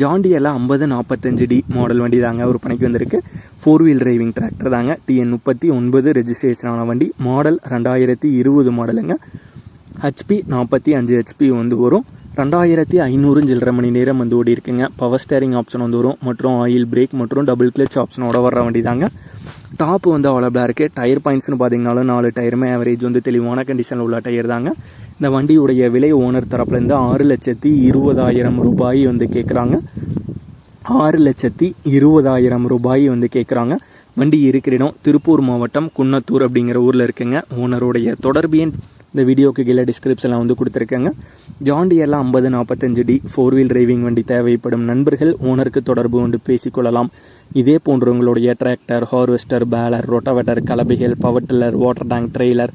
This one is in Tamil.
ஜாண்டியெல்லாம் ஐம்பது நாற்பத்தஞ்சு டி மாடல் வண்டி தாங்க பணிக்கு வந்திருக்கு. ஃபோர் வீல் டிரைவிங் டிராக்டர் தாங்க. டிஎன் முப்பத்தி ஒன்பது ரெஜிஸ்ட்ரேஷனான வண்டி. மாடல் ரெண்டாயிரத்தி இருபது மாடலுங்க ஹெச்பி நாற்பத்தி அஞ்சு ஹெச்பி வந்து வரும். ரெண்டாயிரத்தி ஐநூறு சில்லரை மணி நேரம் வந்து ஓடி இருக்குங்க. பவர் ஸ்டேரிங் ஆப்ஷன் வந்து வரும். மற்றும் ஆயில் பிரேக் மற்றும் டபுள் கிளச் ஆப்ஷனோட வர்ற வண்டி தாங்க. டாப் வந்து அவைலபிளாக இருக்குது டயர் பாயிண்ட்ஸ்னு பார்த்தீங்கனாலும் நாலு டயருமே ஆவரேஜ் வந்து தெளிவான கண்டிஷனில் உள்ள டயர் தாங்க. இந்த வண்டியுடைய விலை ஓனர் தரப்புலேருந்து ஆறு லட்சத்தி இருபதாயிரம் ரூபாய் வந்து கேட்குறாங்க ஆறு லட்சத்தி இருபதாயிரம் ரூபாய் வந்து கேட்குறாங்க வண்டி இருக்கிற இடம் திருப்பூர் மாவட்டம் குன்னத்தூர் அப்படிங்கிற ஊரில் இருக்குங்க. ஓனருடைய தொடர்பு எண் இந்த வீடியோக்கு கீழே டிஸ்கிரிப்ஷனில் வந்து கொடுத்துருக்கேங்க. ஜாண்டியெல்லாம் ஐம்பது நாற்பத்தஞ்சு டி ஃபோர் வீல் டிரைவிங் வண்டி தேவைப்படும் நண்பர்கள். ஓனருக்கு தொடர்பு கொண்டு பேசிக்கொள்ளலாம். இதே போன்றவங்களுடைய tractor harvester baler rotavator கலபிகள் power tiller water tank trailer